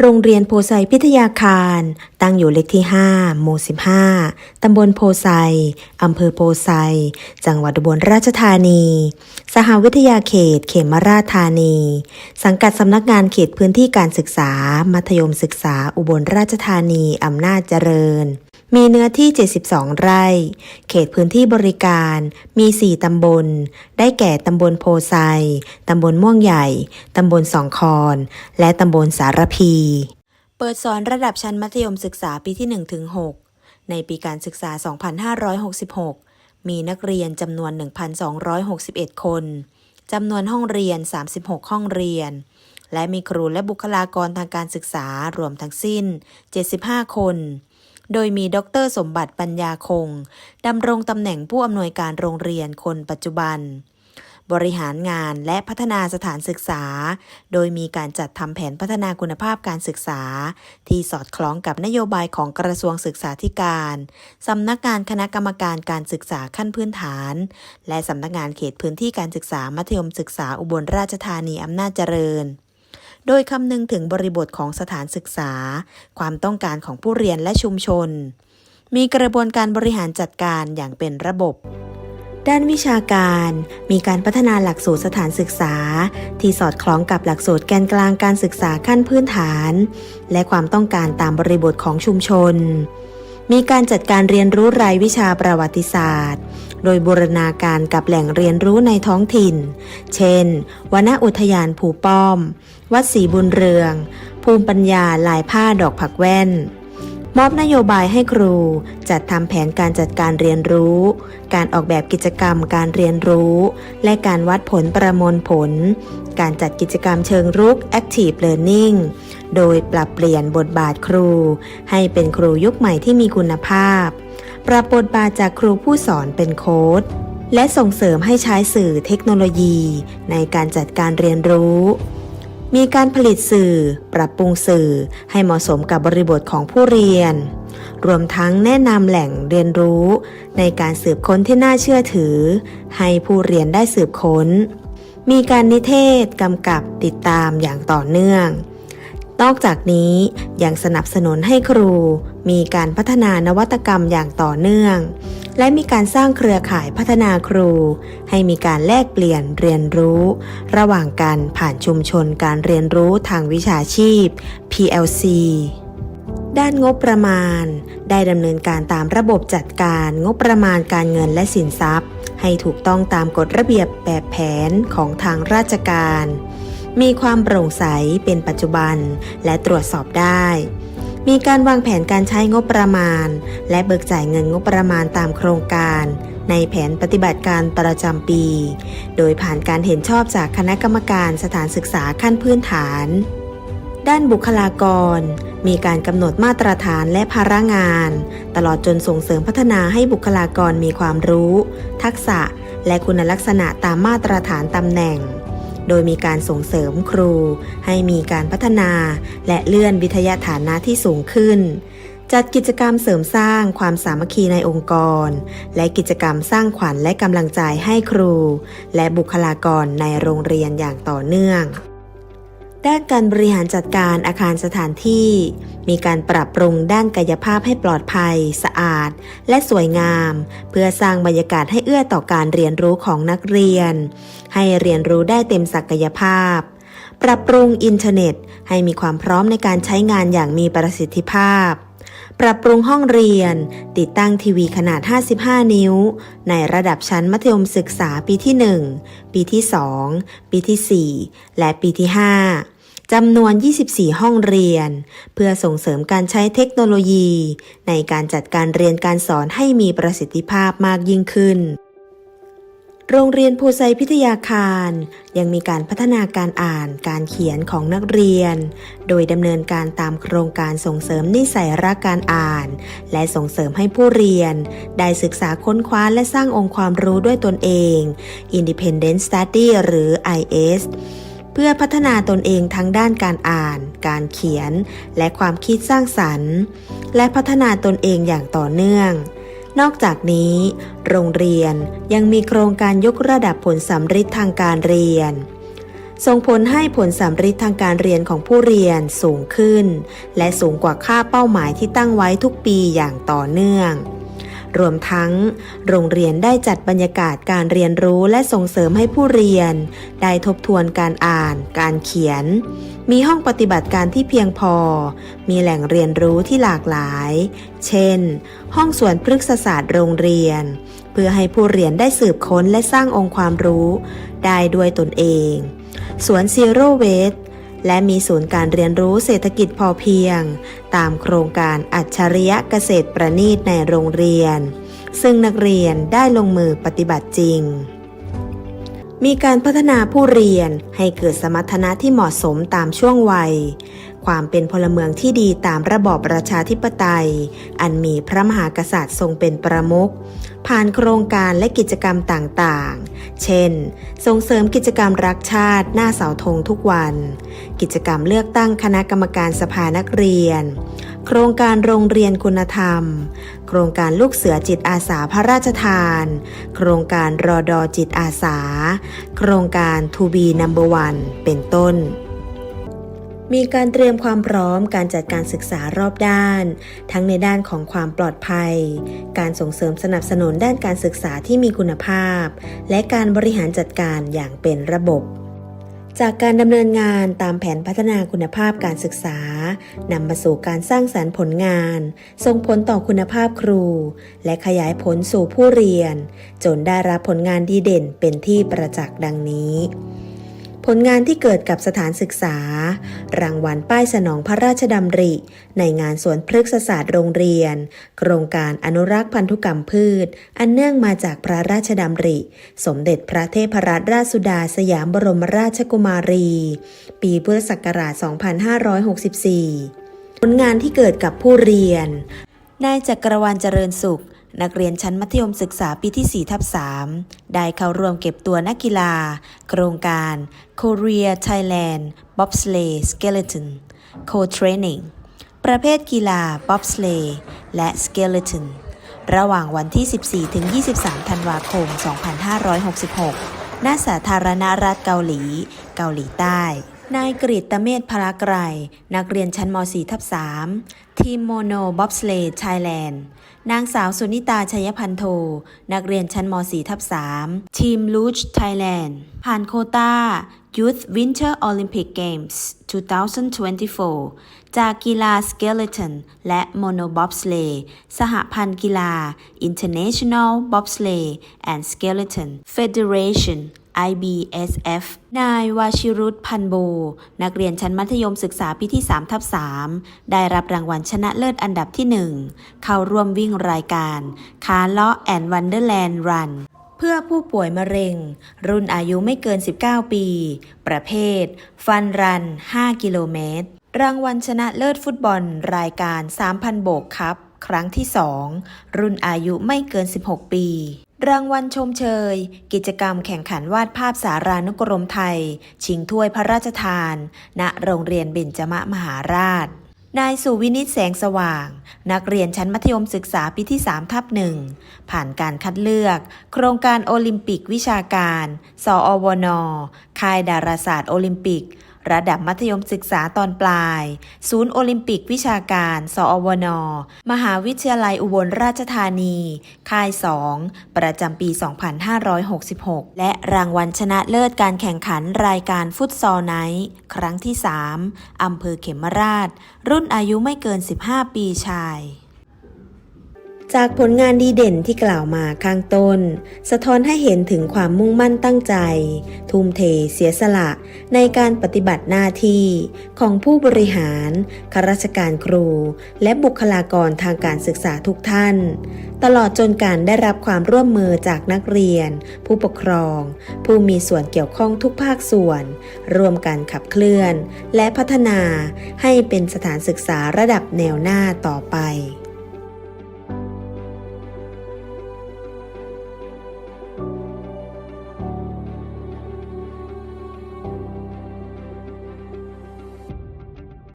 โรงเรียนโพไซพิทยาคาร ตั้งอยู่เลขที่ 5 หมู่ 15 ตำบลโพไซ อำเภอโพไซ จังหวัดอุบลราชธานี สหวิทยาเขต เขมราชธานี สังกัดสำนักงานเขตพื้นที่การศึกษา มัธยมศึกษาอุบลราชธานี อำนาจเจริญ มีเนื้อที่ 72 ไร่ เขตพื้นที่บริการ มี 4 ตำบล ได้แก่ตำบลโพไซ ตำบลม่วงใหญ่ ตำบลสองคอน และตำบลสารพี เปิดสอนระดับชั้นมัธยมศึกษาปีที่1ถึง6ในปีการศึกษา 2566 มีนักเรียนจำนวน 1,261 คน จำนวนห้องเรียน 36 ห้องเรียนและมีครูและบุคลากรทางการศึกษารวมทั้งสิ้น 75 คน โดยมีดรสมบัติปัญญาคงดำรงตำแหน่งผู้อำนวยการโรงเรียนคนปัจจุบัน บริหารงานและพัฒนาสถานศึกษา โดยมีการจัดทำแผนพัฒนาคุณภาพการศึกษา ที่สอดคล้องกับนโยบายของกระทรวงศึกษาธิการสำนักงานคณะกรรมการการศึกษาขั้นพื้นฐาน และสำนักงานเขตพื้นที่การศึกษามัธยมศึกษาอุบลราชธานีอำนาจเจริญ โดยคำนึงถึงบริบทของสถานศึกษา ความต้องการของผู้เรียนและชุมชน มีกระบวนการบริหารจัดการอย่างเป็นระบบด้านวิชาการมีการพัฒนาหลักสูตรสถานศึกษา ที่สอดคล้องกับหลักสูตรแกนกลางการศึกษาขั้นพื้นฐาน และความต้องการตามบริบทของชุมชน มีการจัดการเรียนรู้รายวิชาประวัติศาสตร์ โดยบูรณาการกับแหล่งเรียนรู้ในท้องถิ่น เช่น วนอุทยานภูป้อม วัดศรีบุญเรือง ภูมิปัญญาลายผ้าดอกผักแว่น มอบนโยบายให้ครูจัดทำแผนการจัดการเรียนรู้ การออกแบบกิจกรรมการเรียนรู้ และการวัดผลประมวลผล การจัดกิจกรรมเชิงรุก Active Learning โดยปรับเปลี่ยนบทบาทครู ให้เป็นครูยุคใหม่ที่มีคุณภาพ ปรับบทบาทจากครูผู้สอนเป็นโค้ดและส่งเสริมให้ใช้สื่อเทคโนโลยี ในการจัดการเรียนรู้ มีการผลิตสื่อ ปรับปรุงสื่อให้เหมาะสมกับบริบทของผู้เรียน รวมทั้งแนะนำแหล่งเรียนรู้ ในการสืบค้นที่น่าเชื่อถือ ให้ผู้เรียนได้สืบค้น มีการนิเทศกำกับติดตามอย่างต่อเนื่อง นอกจากนี้ยังสนับสนุนให้ครู มีการพัฒนานวัตกรรมอย่างต่อเนื่อง และมีการสร้างเครือข่ายพัฒนาครู ให้มีการแลกเปลี่ยนเรียนรู้ ระหว่างกันผ่านชุมชนการเรียนรู้ทางวิชาชีพ PLC ด้านงบประมาณ ได้ดำเนินการตามระบบจัดการงบประมาณการเงินและสินทรัพย์ ให้ถูกต้องตามกฎระเบียบแบบแผนของทางราชการ มีความโปร่งใสเป็นปัจจุบันและตรวจสอบได้ มีการวางแผนการใช้งบประมาณ และเบิกจ่ายเงินงบประมาณตามโครงการ ในแผนปฏิบัติการประจำปี โดยผ่านการเห็นชอบจากคณะกรรมการสถานศึกษาขั้นพื้นฐาน ด้านบุคลากร มีการกำหนดมาตรฐานและภาระงาน ตลอดจนส่งเสริมพัฒนาให้บุคลากรมีความรู้ ทักษะ และคุณลักษณะตามมาตรฐานตำแหน่ง โดยมีการส่งเสริมครู ให้มีการพัฒนา และเลื่อนวิทยาฐานะที่สูงขึ้น จัดกิจกรรมเสริมสร้างความสามัคคีในองค์กร และกิจกรรมสร้างขวัญและกำลังใจให้ครู และบุคลากรในโรงเรียนอย่างต่อเนื่อง ด้านการบริหารจัดการอาคารสถานที่ มีการปรับปรุงด้านกายภาพให้ปลอดภัย สะอาด และสวยงาม เพื่อสร้างบรรยากาศให้เอื้อต่อการเรียนรู้ของนักเรียน ให้เรียนรู้ได้เต็มศักยภาพ ปรับปรุงอินเทอร์เน็ต ให้มีความพร้อมในการใช้งานอย่างมีประสิทธิภาพ ปรับปรุงห้องเรียน ติดตั้งทีวีขนาด 55 นิ้ว ในระดับชั้นมัธยมศึกษาปีที่ 1 ปีที่ 2 ปีที่ 4 และปีที่ 5 จำนวน 24 ห้องเรียน เพื่อส่งเสริมการใช้เทคโนโลยี ในการจัดการเรียนการสอนให้มีประสิทธิภาพมากยิ่งขึ้น โรงเรียนภูไซพิทยาคาร ยังมีการพัฒนาการอ่านการเขียนของนักเรียน โดยดำเนินการตามโครงการส่งเสริมนิสัยรักการอ่าน และส่งเสริมให้ผู้เรียน ได้ศึกษาค้นคว้าและสร้างองค์ความรู้ด้วยตนเอง Independent Study หรือ IS เพื่อพัฒนาตนเองทั้งด้านการอ่าน การเขียน และความคิดสร้างสรรค์ และพัฒนาตนเองอย่างต่อเนื่อง นอกจากนี้ โรงเรียนยังมีโครงการยกระดับผลสำฤทธิ์ทางการเรียน ส่งผลให้ผลสำฤทธิ์ทางการเรียนของผู้เรียนสูงขึ้น และสูงกว่าค่าเป้าหมายที่ตั้งไว้ทุกปีอย่างต่อเนื่อง รวมทั้ง โรงเรียนได้จัดบรรยากาศการเรียนรู้และส่งเสริมให้ผู้เรียน ได้ทบทวนการอ่าน การเขียน มีห้องปฏิบัติการที่เพียงพอ มีแหล่งเรียนรู้ที่หลากหลาย เช่น ห้องสวนพฤกษศาสตร์โรงเรียน เพื่อให้ผู้เรียนได้สืบค้นและสร้างองค์ความรู้ ได้ด้วยตนเอง สวนซีโร่เวส และมีศูนย์การเรียนรู้เศรษฐกิจพอเพียง ตามโครงการอัจฉริยะเกษตรประณีตในโรงเรียน ซึ่งนักเรียนได้ลงมือปฏิบัติจริง มีการพัฒนาผู้เรียนให้เกิดสมรรถนะที่เหมาะสมตามช่วงวัย ความเป็นพลเมืองที่ดีตามระบอบประชาธิปไตย อันมีพระมหากษัตริย์ทรงเป็นประมุขผ่านโครงการและกิจกรรมต่างๆ เช่น ส่งเสริมกิจกรรมรักชาติหน้าเสาธงทุกวัน กิจกรรมเลือกตั้งคณะกรรมการสภานักเรียน โครงการโรงเรียนคุณธรรม โครงการลูกเสือจิตอาสาพระราชทาน โครงการรอดอจิตอาสา โครงการทูบีนัมเบอร์วัน เป็นต้น มีการเตรียมความพร้อมการจัดการศึกษารอบด้าน ทั้งในด้านของความปลอดภัย การส่งเสริมสนับสนุนด้านการศึกษาที่มีคุณภาพ และการบริหารจัดการอย่างเป็นระบบจากการดำเนินงานตามแผนพัฒนาคุณภาพการศึกษานำมาสู่การสร้างสารรค์ผลงาน ส่งผลต่อคุณภาพครู และขยายผลสู่ผู้เรียน จนได้รับผลงานดีเด่นเป็นที่ประจักษ์ดังนี้ ผลงานที่เกิดกับสถานศึกษา รางวัลป้ายสนองพระราชดำริ ในงานสวนพฤกษศาสตร์โรงเรียน โครงการอนุรักษ์พันธุกรรมพืช อันเนื่องมาจากพระราชดำริ สมเด็จพระเทพรัตนราชสุดาสยามบรมราชกุมารี ปีพุทธศักราช 2564 ผลงานที่เกิดกับผู้เรียนนายจักรวาลเจริญสุข นักเรียนชั้นมัธยมศึกษาปีที่4ทับ3ได้เข้าร่วมเก็บตัวนักกีฬา โครงการ Korea Thailand Bobsleigh Skeleton Co-Training ประเภทกีฬา Bobsleigh และ Skeleton ระหว่างวันที่ 14 ถึง 23 ธันวาคม 2566 ณ สาธารณรัฐเกาหลี เกาหลีใต้ นายกฤตเมธพลาไกรนักเรียนชั้นม .4 ทับ3ทีมโมโนบ๊อบสเลย์ไทยแลนด์ นางสาวสุนิตาชัยพันโท นักเรียนชั้นม .4 ทับ3ทีมลูชไทยแลนด์ ผ่านโคตา Youth Winter Olympic Games 2024 จากกีฬา Skeleton และ Mono Bobsleigh สหพันธ์กีฬา International Bobsleigh and Skeleton Federation IBSF นายวาชิรุตพันโบ นักเรียนชั้นมัธยมศึกษาปีที่3ทับ3ได้รับรางวัลชนะเลิศอันดับที่ 1 เข้าร่วมวิ่งรายการคาร์เลาะแอนด์วันเดอร์แลนด์รันเพื่อผู้ป่วยมะเร็ง รุ่นอายุไม่เกิน 19 ปี ประเภท ฟันรัน 5 กิโลเมตร รางวัลชนะเลิศฟุตบอลรายการ 3,000 โบกครับ ครั้งที่ 2 รุ่นอายุไม่เกิน 16 ปี รางวัลชมเชย กิจกรรมแข่งขันวาดภาพสารานุกรมไทย ชิงถ้วยพระราชทาน ณโรงเรียนเบญจมมหาราช นายสุวินิตแสงสว่าง นักเรียนชั้นมัธยมศึกษาปีที่ 3 ทับหนึ่งผ่านการคัดเลือก โครงการโอลิมปิกวิชาการ สอวนค่ายดาราศาสตร์โอลิมปิก ระดับมัธยมศึกษาตอนปลาย ศูนย์โอลิมปิกวิชาการ สอวนมหาวิทยาลัยอุบลราชธานี ค่าย 2 ประจำปี 2566 และรางวัลชนะเลิศการแข่งขันรายการฟุตซอลไนท์ครั้งที่ 3 อำเภอเขมราช รุ่นอายุไม่เกิน 15 ปีชาย จากผลงานดีเด่นที่กล่าวมาข้างต้น สะท้อนให้เห็นถึงความมุ่งมั่นตั้งใจ ทุ่มเทเสียสละในการปฏิบัติหน้าที่ของผู้บริหารข้าราชการครู และบุคลากรทางการศึกษาทุกท่าน ตลอดจนการได้รับความร่วมมือจากนักเรียน ผู้ปกครอง ผู้มีส่วนเกี่ยวข้องทุกภาคส่วน ร่วมกันขับเคลื่อน และพัฒนาให้เป็นสถานศึกษาระดับแนวหน้าต่อไป